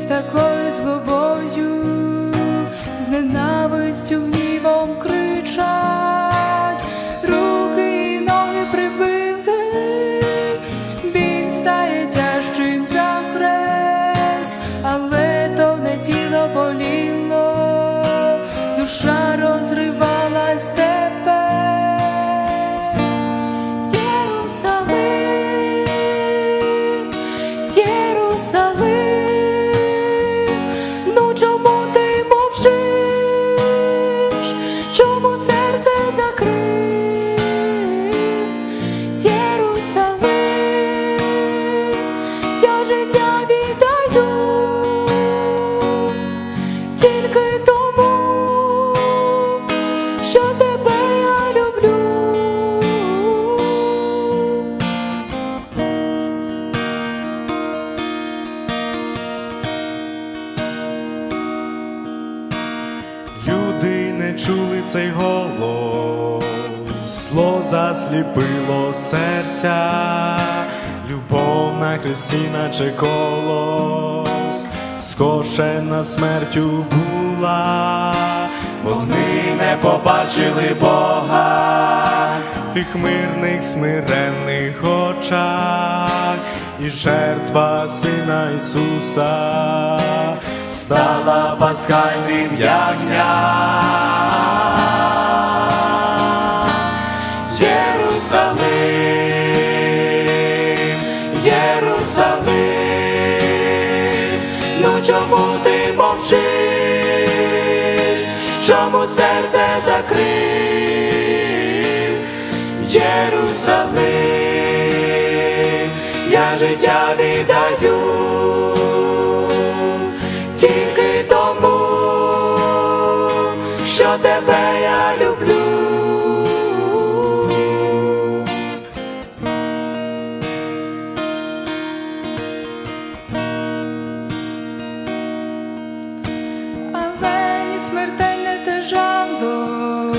такою злобою, з ненавистю гнівом кричать, руки і ноги прибили, біль стає тяжчим за хрест, але то не тіло боліло, душа розривалась я життя віддаю тільки тому, що тебе я люблю. Люди не чули цей голос, зло засліпило серця, любов на хресті, наче колос, скошена смертю була, вони не побачили Бога в тих мирних смиренних очах, і жертва Сина Ісуса стала пасхальним ягня. Чому ти мовчиш? Чому серце закрив? Єрусалим, я життя не тільки смертельне те жало,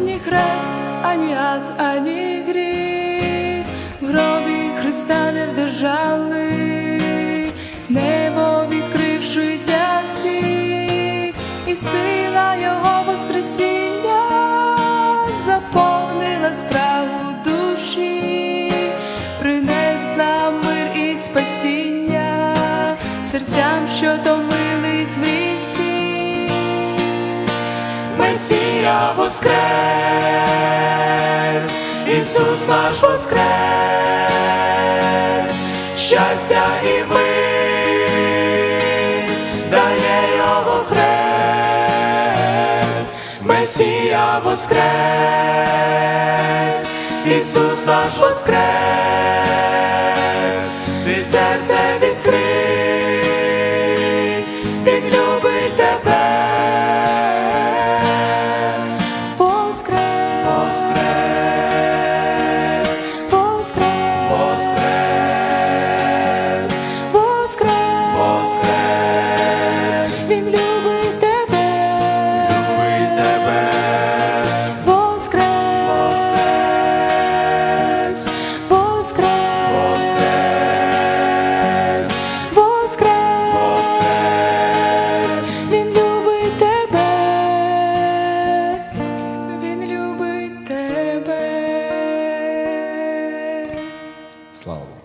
ні хрест, ані ад, ані гріх, в гробі Христа не вдержали, небо відкривши для всіх, і сила Його Воскресіння заповнила справу душі, принесла мир і спасіння серцям, що томились воскрес, Ісус наш воскрес, щастя і мир дає Месія воскрес, Ісус наш воскрес, ти серце відкрий, Saulo.